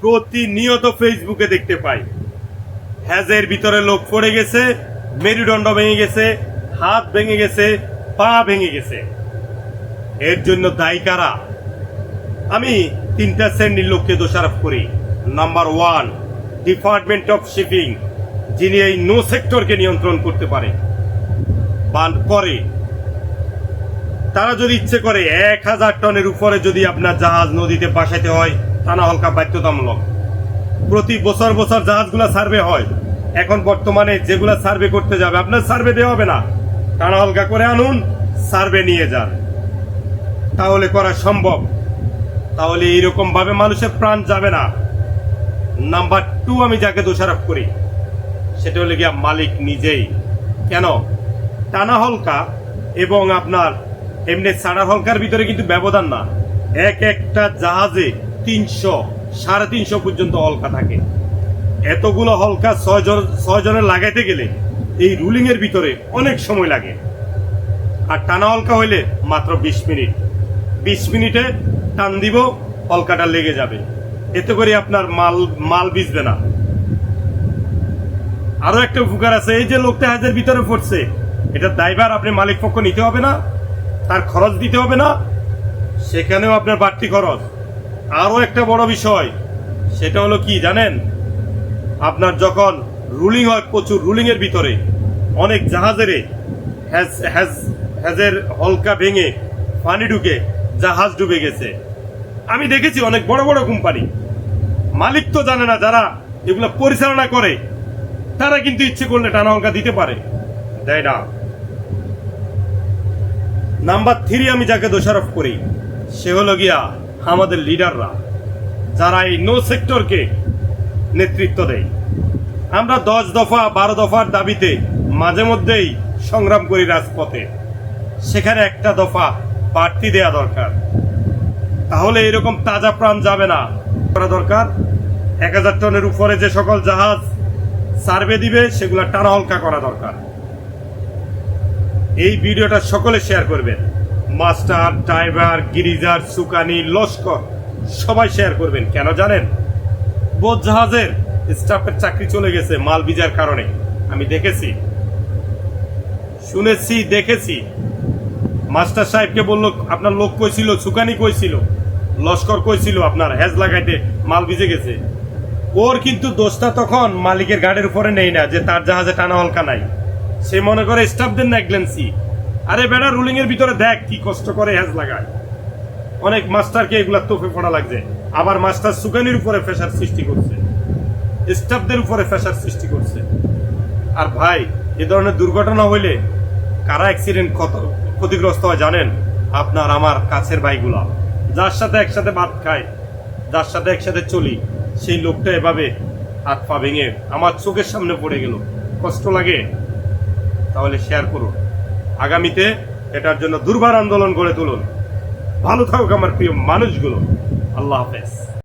প্রতিনিয়ত ফেসবুকে দেখতে পাই। হ্যাজের ভিতরে লোক পড়ে গেছে, মেরুদণ্ড ভেঙে গেছে, হাত ভেঙে গেছে, পা ভেঙে গেছে। এর জন্য দায়ী কারা? আমি তিনটা শ্রেণির লোককে দোষারোপ করি। Number one department of shipping যিনি এই নো সেক্টরকে নিয়ন্ত্রণ করতে পারে। করে তারা যদি ইচ্ছে করে এক হাজার টনের উপরে যদি আপনার জাহাজ নদীতে বাসাইতে হয় তা না হালকা বাধ্যতামূলক। প্রতি বছর বছর জাহাজগুলো সার্ভে হয়। এখন বর্তমানে যেগুলা সার্ভে করতে যাবে, আপনার সার্ভে দেওয়া হবে না। টানা হালকা করে আনুন, সার্ভে নিয়ে যান। তাহলে করা সম্ভব। তাহলে এইরকম ভাবে মানুষের প্রাণ যাবে না। নাম্বার টু আমি যাকে দোষারোপ করি, সেটা হলো গিয়া মালিক নিজেই। কেন? টানা হলকা এবং আপনার এমনি সাড়া হলকার ভিতরে কিন্তু ব্যবধান না। এক একটা জাহাজে তিনশো, সাড়ে তিনশো পর্যন্ত হলকা থাকে। এতগুলো হলকা ছয় জন ছয় জনের লাগাইতে গেলে এই রুলিং এর ভিতরে অনেক সময় লাগে। আর টানা হলকা হইলে মাত্র বিশ মিনিট। বিশ মিনিটে টান দিব, হলকাটা লেগে যাবে। এতে করে আপনার মাল মাল ভিজবে না। আরও একটা উপকার আছে, এই যে লোকটা হাজার ভিতরে পড়ছে, এটা দায়ভার আপনি মালিক পক্ষ নিতে হবে না, তার খরচ দিতে হবে না, সেখানেও আপনার বাড়তি খরচ। আরও একটা বড় বিষয়, সেটা হলো কি জানেন? আপনার যখন রুলিং হয় প্রচুর রুলিংয়ের ভিতরে, অনেক জাহাজেরে হ্যাজ হ্যাজ হ্যাজের হলকা ভেঙে পানি ঢুকে জাহাজ ডুবে গেছে। আমি দেখেছি অনেক বড় বড় কোম্পানি মালিক তো জানে না যারা এগুলো পরিচালনা করে, তারা কিন্তু ইচ্ছে করলে টানা হলকা দিতে পারে। দেয় না। নাম্বার থ্রি আমি যাকে দোষারোপ করি, সে হলো গিয়া আমাদের লিডাররা যারা এই নো সেক্টরকে নেতৃত্ব দেয়। আমরা দশ দফা, বারো দফার দাবিতে মাঝে মধ্যেই সংগ্রাম করি রাজপথে। সেখানে একটা দফা বাড়তি দেয়া দরকার। তাহলে এরকম তাজা প্রাণ যাবে না। করা দরকার। এক হাজার টনের উপরে যে সকল জাহাজ সার্ভে দিবে, সেগুলো টানা হলকা করা দরকার। এই ভিডিওটা সকলে শেয়ার করবেন। মাস্টার, ড্রাইভার, গিরিজার, সুকানি, লস্কর, সবাই শেয়ার করবেন। কেন জানেন? বোধ জাহাজের স্টাফের চাকরি চলে গেছে মাল বিজার কারণে। আমি দেখেছি। শুনেছি, দেখেছি। মাস্টার সাহেবকে বলল, আপনার লোক কইছিল সুকানি কইছিল লস্কর কইছিল আপনার? হ্যাজ লাগাইতে মাল ভিজে গেছে। ওর কিন্তু দোষটা তখন মালিকের গাড়ির উপরে নেই না, যে তার জাহাজে টানা হলকা নাই। সে মনে করে স্টাফদের নেগলেন্সি। আরে বেড়া রুলিং এর ভিতরে দেখ কি কষ্ট করে হ্যাজ লাগায়। অনেক মাস্টারকে এগুলা তোফে পড়া লাগছে। আবার মাস্টার সুকানির উপরে প্রেশার সৃষ্টি করছে। স্টাফদের উপরে প্রেশার সৃষ্টি করছে। আর ভাই, এ ধরনের দুর্ঘটনা হইলে কারা অ্যাক্সিডেন্ট কত ক্ষতিগ্রস্ত হয় জানেন? আপনার আমার কাছের ভাইগুলা। যার সাথে একসাথে ভাত খায়, যার সাথে একসাথে চলি, সেই লোকটা এভাবে হাত পা ভেঙে আমার চোখের সামনে পড়ে গেল। কষ্ট লাগে? তাহলে শেয়ার করুন। আগামীতে এটার জন্য দুর্বার আন্দোলন গড়ে তুলুন। ভালো থাকুক আমার প্রিয় মানুষগুলো। আল্লাহ হাফেজ।